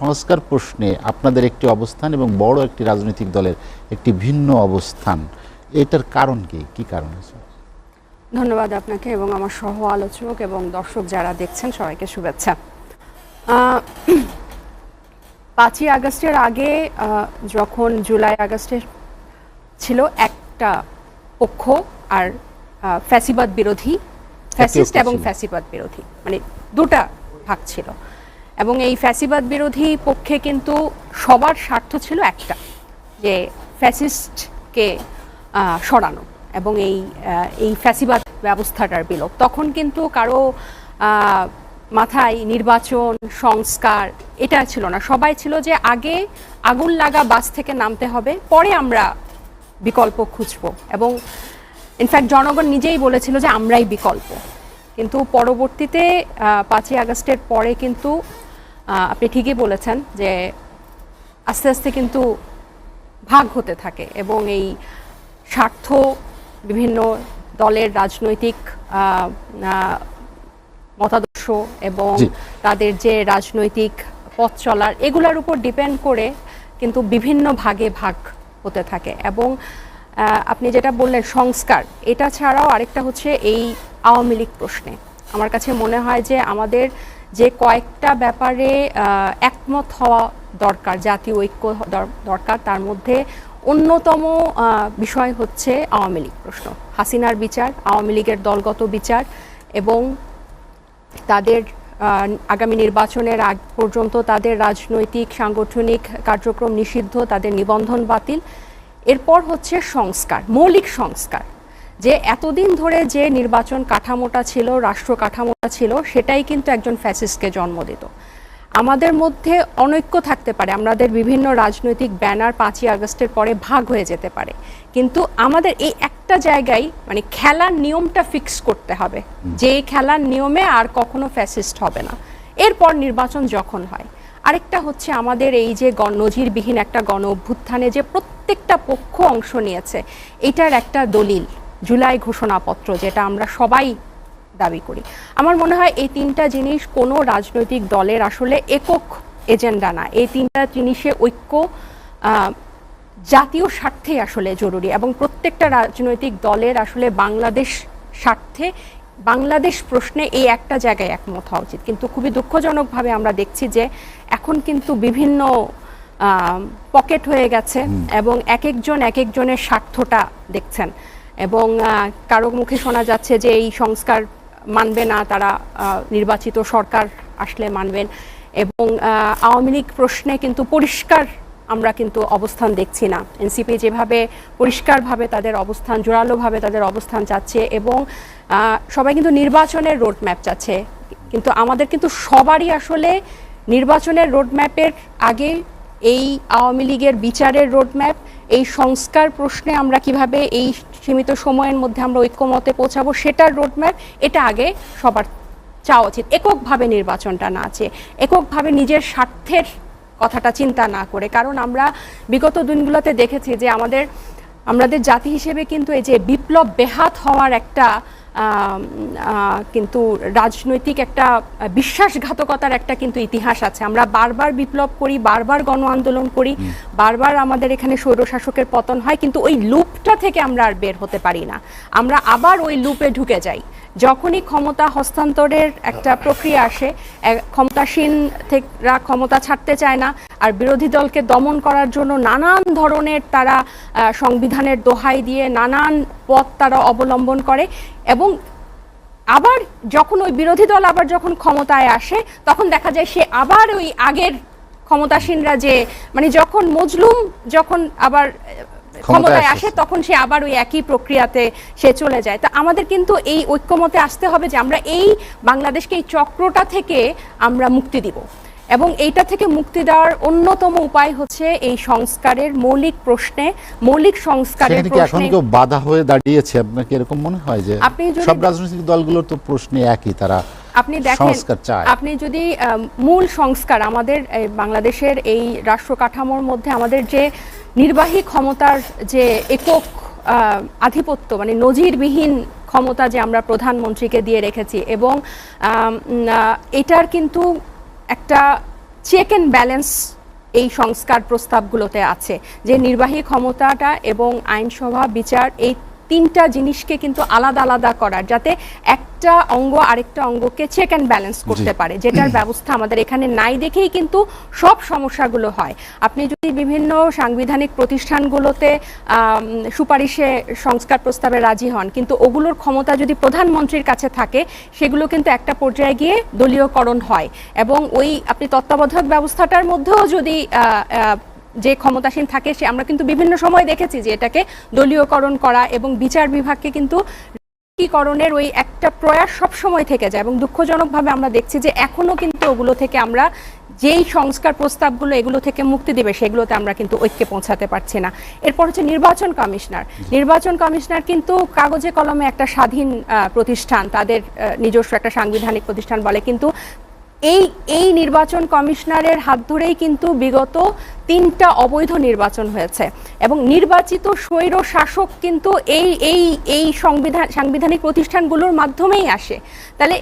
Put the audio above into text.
সংস্কার প্রশ্নে আপনাদের একটি অবস্থান এবং বড় একটি রাজনৈতিক দলের একটি ভিন্ন অবস্থান। এটার কারণ কি? কি কারণ আছে? ধন্যবাদ আপনাকে এবং আমার সহ আলোচক এবং দর্শক যারা দেখছেন সবাইকে শুভেচ্ছা। পাঁচই আগস্টের আগে যখন জুলাই আগস্টের ছিল একটা পক্ষ আর ফ্যাসিবাদ বিরোধী ফ্যাসিস্ট এবং ফ্যাসিবাদ বিরোধী মানে দুটা ভাগ ছিল। এবং এই ফ্যাসিবাদ বিরোধী পক্ষে কিন্তু সবার স্বার্থ ছিল একটা, যে ফ্যাসিস্টকে সরানো এবং এই এই ফ্যাসিবাদ ব্যবস্থাটার বিলোপ। তখন কিন্তু কারও মাথায় নির্বাচন, সংস্কার এটা ছিল না। সবাই ছিল যে আগে আগুন লাগা বাস থেকে নামতে হবে, পরে আমরা বিকল্প খুঁজব এবং ইনফ্যাক্ট জনগণ নিজেই বলেছিল যে আমরাই বিকল্প। কিন্তু পরবর্তীতে পাঁচই আগস্টের পরে কিন্তু আপনি ঠিকই বলেছেন যে আস্তে আস্তে কিন্তু ভাগ হতে থাকে এবং এই স্বার্থ বিভিন্ন দলের রাজনৈতিক মতাদর্শ এবং তাদের যে রাজনৈতিক পথ চলার এগুলোর উপর ডিপেন্ড করে কিন্তু বিভিন্ন ভাগে ভাগ হতে থাকে এবং আপনি যেটা বললেন সংস্কার এটা ছাড়াও আরেকটা হচ্ছে এই আওয়ামী লীগ প্রশ্নে। আমার কাছে মনে হয় যে আমাদের যে কয়েকটা ব্যাপারে একমত হওয়া দরকার, জাতীয় ঐক্য দরকার। তার মধ্যে অন্যতম বিষয় হচ্ছে আওয়ামী লীগ প্রশ্ন। হাসিনার বিচার, আওয়ামী লীগের দলগত বিচার এবং তাদের আগামী নির্বাচনের আগ পর্যন্ত তাদের রাজনৈতিক, সাংগঠনিক কার্যক্রম নিষিদ্ধ, তাদের নিবন্ধন বাতিল। এরপর হচ্ছে সংস্কার, মৌলিক সংস্কার। যে এতদিন ধরে যে নির্বাচন কাঠামোটা ছিল রাষ্ট্র কাঠামোটা ছিল সেটাই কিন্তু একজন ফ্যাসিস্টকে জন্ম দিত। আমাদের মধ্যে অনৈক্য থাকতে পারে আমাদের বিভিন্ন রাজনৈতিক ব্যানার পাঁচই আগস্টের পরে ভাগ হয়ে যেতে পারে। কিন্তু আমাদের এই একটা জায়গায় মানে খেলার নিয়মটা ফিক্স করতে হবে যে এই খেলার নিয়মে আর কখনো ফ্যাসিস্ট হবে না। এরপর নির্বাচন যখন হয় আরেকটা হচ্ছে আমাদের এই যে নজিরবিহীন একটা গণ অভ্যুত্থানে যে প্রত্যেকটা পক্ষ অংশ নিয়েছে এটার একটা দলিল। জুলাই ঘোষণাপত্র যেটা আমরা সবাই দাবি করি। আমার মনে হয় এই তিনটা জিনিস কোনো রাজনৈতিক দলের আসলে একক এজেন্ডা না। এই তিনটা জিনিসে ঐক্য জাতীয় স্বার্থে আসলে জরুরি এবং প্রত্যেকটা রাজনৈতিক দলের আসলে বাংলাদেশ স্বার্থে বাংলাদেশ প্রশ্নে এই একটা জায়গায় একমত হওয়া উচিত। কিন্তু খুবই দুঃখজনকভাবে আমরা দেখছি যে এখন কিন্তু বিভিন্ন পকেট হয়ে গেছে এবং এক একজন এক একজনের স্বার্থটা দেখছেন। এবং কারও মুখে শোনা যাচ্ছে যে এই সংস্কার মানবে না, তারা নির্বাচিত সরকার আসলে মানবেন। এবং আওয়ামী লীগ প্রশ্নে কিন্তু পরিষ্কার আমরা কিন্তু অবস্থান দেখছি না। এনসিপি যেভাবে পরিষ্কারভাবে তাদের অবস্থান, জোরালোভাবে তাদের অবস্থান চাচ্ছে এবং সবাই কিন্তু নির্বাচনের রোডম্যাপ চাচ্ছে। কিন্তু আমাদের কিন্তু সবারই আসলে নির্বাচনের রোডম্যাপের আগে এই আওয়ামী লীগের বিচারের রোডম্যাপ এই সংস্কার প্রশ্নে আমরা কীভাবে এই সীমিত সময়ের মধ্যে আমরা ঐক্যমতে পৌঁছাবো সেটার রোডম্যাপ এটা আগে সবার চাওয়া উচিত। এককভাবে নির্বাচনটা না আছে এককভাবে নিজের স্বার্থের কথাটা চিন্তা না করে। কারণ আমরা বিগত দিনগুলোতে দেখেছি যে আমাদের আমাদের জাতি হিসেবে কিন্তু এই যে বিপ্লব বেহাত হওয়ার একটা কিন্তু রাজনৈতিক একটা বিশ্বাসঘাতকতার একটা কিন্তু ইতিহাস আছে। আমরা বারবার বিপ্লব করি বারবার গণ আন্দোলন করি বারবার আমাদের এখানে স্বৈরশাসকের পতন হয় কিন্তু ওই লুপটা থেকে আমরা আর বের হতে পারি না। আমরা আবার ওই লুপে ঢুকে যাই। যখনই ক্ষমতা হস্তান্তরের একটা প্রক্রিয়া আসে এক- ক্ষমতাসীনরা ক্ষমতা ছাড়তে চায় না আর বিরোধী দলকে দমন করার জন্য নানান ধরনের তারা সংবিধানের দোহাই দিয়ে নানান পথ তারা অবলম্বন করে এবং আবার যখন ওই বিরোধী দল আবার যখন ক্ষমতায় আসে তখন দেখা যায় সে আবার ওই আগের ক্ষমতাসীনরা যে মানে যখন মজলুম যখন আবার ক্ষমতায় আসে। তখন সে আবার ওই একই প্রক্রিয়াতে সে চলে যায় তা আমাদের কিন্তু এই ঐক্যমতে আসতে হবে যে আমরা এই বাংলাদেশকে এই চক্রটা থেকে আমরা মুক্তি দিব এবং এইটা থেকে মুক্তি দেওয়ার অন্যতম উপায় হচ্ছে এই সংস্কারের মৌলিক প্রশ্নে মৌলিক সংস্কারের এখন প্রশ্নে কেউ বাধা হয়ে দাঁড়িয়েছে? আপনার কি এরকম মনে হয় যে সব রাজনৈতিক দলগুলোর তো প্রশ্নে একই তারা আপনি দেখেন আপনি যদি মূল সংস্কার আমাদের বাংলাদেশের এই রাষ্ট্র কাঠামোর মধ্যে আমাদের যে নির্বাহী ক্ষমতার যে একক আধিপত্য মানে নজিরবিহীন ক্ষমতা যে আমরা প্রধানমন্ত্রীকে দিয়ে রেখেছি এবং আহ, এটার কিন্তু একটা চেক অ্যান্ড ব্যালেন্স এই সংস্কার প্রস্তাবগুলোতে আছে যে নির্বাহী ক্ষমতাটা এবং আইনসভা বিচার এই তিনটা জিনিসকে কিন্তু আলাদা আলাদা করার যাতে একটা অঙ্গ আরেকটা অঙ্গকে চেক অ্যান্ড ব্যালেন্স করতে পারে। যেটার ব্যবস্থা আমাদের এখানে নাই দেখেই কিন্তু সব সমস্যাগুলো হয়। আপনি যদি বিভিন্ন সাংবিধানিক প্রতিষ্ঠানগুলোতে সুপারিশে সংস্কার প্রস্তাবে রাজি হন কিন্তু ওগুলোর ক্ষমতা যদি প্রধানমন্ত্রীর কাছে থাকে সেগুলো কিন্তু একটা পর্যায়ে গিয়ে দলীয়করণ হয়। এবং ওই আপনি তত্ত্বাবধায়ক ব্যবস্থাটার মধ্যেও যদি যে ক্ষমতাসীন থাকে সে, আমরা কিন্তু বিভিন্ন সময় দেখেছি যে এটাকে দলীয়করণ করা এবং বিচার বিভাগকে কিন্তু করণের ওই একটা প্রয়াস সব সময় থেকে যায় এবং দুঃখজনকভাবে আমরা দেখছি যে এখনও কিন্তু ওগুলো থেকে আমরা যেই সংস্কার প্রস্তাবগুলো এগুলো থেকে মুক্তি দেবে সেগুলোতে আমরা কিন্তু ঐক্যে পৌঁছাতে পারছি না। এরপর হচ্ছে নির্বাচন কমিশনার। নির্বাচন কমিশনার কিন্তু কাগজে কলমে একটা স্বাধীন প্রতিষ্ঠান, তাদের নিজস্ব একটা সাংবিধানিক প্রতিষ্ঠান বলে কিন্তু এই এই নির্বাচন কমিশনারের হাত ধরেই কিন্তু বিগত তিনটা অবৈধ নির্বাচন হয়েছে। এবং নির্বাচিত স্বৈর শাসক কিন্তু এই এই এই সংবিধান, সাংবিধানিক প্রতিষ্ঠানগুলোর মাধ্যমেই আসে। তাহলে